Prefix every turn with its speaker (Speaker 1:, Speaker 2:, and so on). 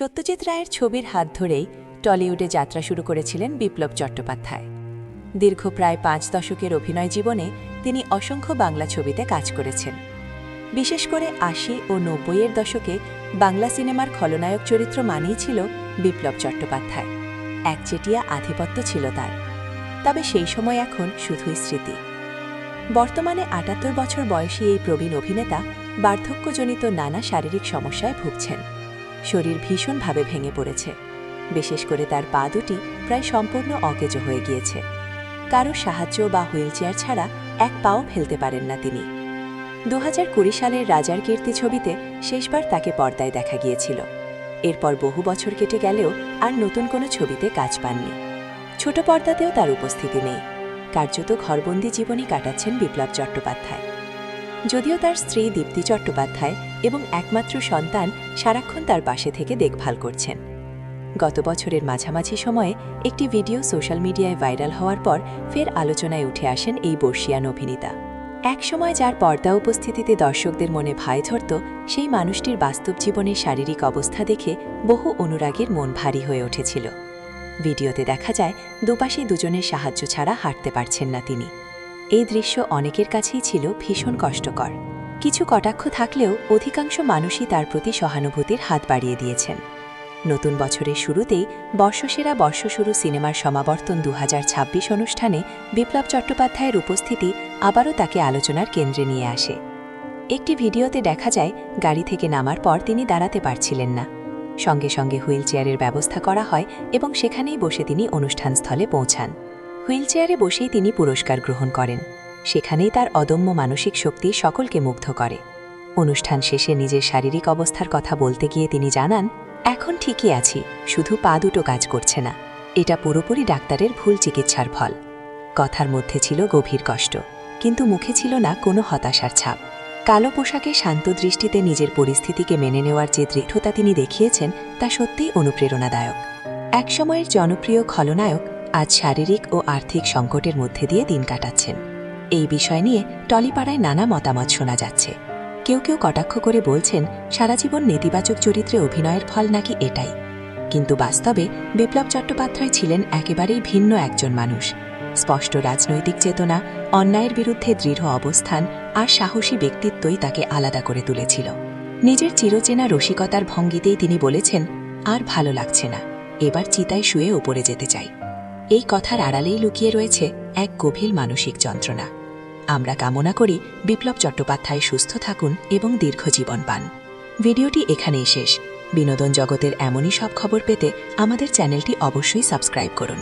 Speaker 1: সত্যজিৎ রায়ের ছবির হাত ধরেই টলিউডে যাত্রা শুরু করেছিলেন বিপ্লব চট্টোপাধ্যায়। দীর্ঘ প্রায় পাঁচ দশকের অভিনয় জীবনে তিনি অসংখ্য বাংলা ছবিতে কাজ করেছেন। বিশেষ করে আশি ও নব্বইয়ের দশকে বাংলা সিনেমার খলনায়ক চরিত্র মানেই ছিল বিপ্লব চট্টোপাধ্যায়। একচেটিয়া আধিপত্য ছিল তার। তবে সেই সময় এখন শুধুই স্মৃতি। বর্তমানে আটাত্তর বছর বয়সী এই প্রবীণ অভিনেতা বার্ধক্যজনিত নানা শারীরিক সমস্যায় ভুগছেন। শরীর ভীষণভাবে ভেঙে পড়েছে। বিশেষ করে তার পা দুটি প্রায় সম্পূর্ণ অকেজ হয়ে গিয়েছে। কারও সাহায্য বা হুইলচেয়ার ছাড়া এক পাও ফেলতে পারেন না তিনি। দু সালের রাজার কীর্তি ছবিতে শেষবার তাকে পর্দায় দেখা গিয়েছিল। এরপর বহু বছর কেটে গেলেও আর নতুন কোনো ছবিতে কাজ পাননি। ছোট পর্দাতেও তার উপস্থিতি নেই। কার্যত ঘরবন্দি জীবনই কাটাচ্ছেন বিপ্লব চট্টোপাধ্যায়। যদিও তার স্ত্রী দীপ্তি চট্টোপাধ্যায় এবং একমাত্র সন্তান সারাক্ষণ তার পাশে থেকে দেখভাল করছেন। গত বছরের মাঝামাঝি সময়ে একটি ভিডিও সোশ্যাল মিডিয়ায় ভাইরাল হওয়ার পর ফের আলোচনায় উঠে আসেন এই বর্ষিয়ান অভিনেতা। একসময় যার পর্দা উপস্থিতিতে দর্শকদের মনে ভাই ধরত, সেই মানুষটির বাস্তব জীবনের শারীরিক অবস্থা দেখে বহু অনুরাগীর মন ভারী হয়ে উঠেছিল। ভিডিওতে দেখা যায়, দুপাশে দুজনের সাহায্য ছাড়া হাঁটতে পারছেন না তিনি। এই দৃশ্য অনেকের কাছেই ছিল ভীষণ কষ্টকর। কিছু কটাক্ষ থাকলেও অধিকাংশ মানুষই তার প্রতি সহানুভূতির হাত বাড়িয়ে দিয়েছেন। নতুন বছরের শুরুতেই বর্ষসেরা বর্ষশুরু সিনেমার সমাবর্তন দু হাজার ছাব্বিশ অনুষ্ঠানে বিপ্লব চট্টোপাধ্যায়ের উপস্থিতি আবারও তাকে আলোচনার কেন্দ্রে নিয়ে আসে। একটি ভিডিওতে দেখা যায়, গাড়ি থেকে নামার পর তিনি দাঁড়াতে পারছিলেন না। সঙ্গে সঙ্গে হুইলচেয়ারের ব্যবস্থা করা হয় এবং সেখানেই বসে তিনি অনুষ্ঠানস্থলে পৌঁছান। হুইলচেয়ারে বসেই তিনি পুরস্কার গ্রহণ করেন। সেখানেই তার অদম্য মানসিক শক্তি সকলকে মুগ্ধ করে। অনুষ্ঠান শেষে নিজের শারীরিক অবস্থার কথা বলতে গিয়ে তিনি জানান, এখন ঠিকই আছি, শুধু পা দুটো কাজ করছে না। এটা পুরোপুরি ডাক্তারের ভুল চিকিৎসার ফল। কথার মধ্যে ছিল গভীর কষ্ট, কিন্তু মুখে ছিল না কোনো হতাশার ছাপ। কালো পোশাকে শান্ত দৃষ্টিতে নিজের পরিস্থিতিকে মেনে নেওয়ার যে দৃঢ়তা তিনি দেখিয়েছেন, তা সত্যিই অনুপ্রেরণাদায়ক। একসময়ের জনপ্রিয় খলনায়ক আজ শারীরিক ও আর্থিক সংকটের মধ্যে দিয়ে দিন কাটাচ্ছেন। এই বিষয় নিয়ে টলিপাড়ায় নানা মতামত শোনা যাচ্ছে। কেউ কেউ কটাক্ষ করে বলছেন, সারা জীবন নেতিবাচক চরিত্রে অভিনয়ের ফল নাকি এটাই। কিন্তু বাস্তবে বিপ্লব চট্টোপাধ্যায় ছিলেন একেবারেই ভিন্ন একজন মানুষ। স্পষ্ট রাজনৈতিক চেতনা, অন্যায়ের বিরুদ্ধে দৃঢ় অবস্থান আর সাহসী ব্যক্তিত্বই তাকে আলাদা করে তুলেছিল। নিজের চিরচেনা রসিকতার ভঙ্গিতেই তিনি বলেছেন, আর ভালো লাগছে না। এবার চিতায় শুয়ে ওপরে যেতে চাই। এই কথার আড়ালেই লুকিয়ে রয়েছে এক গভীর মানসিক যন্ত্রণা। আমরা কামনা করি বিপ্লব চট্টোপাধ্যায় সুস্থ থাকুন এবং দীর্ঘ জীবন পান। ভিডিওটি এখানেই শেষ। বিনোদন জগতের এমনই সব খবর পেতে আমাদের চ্যানেলটি অবশ্যই সাবস্ক্রাইব করুন।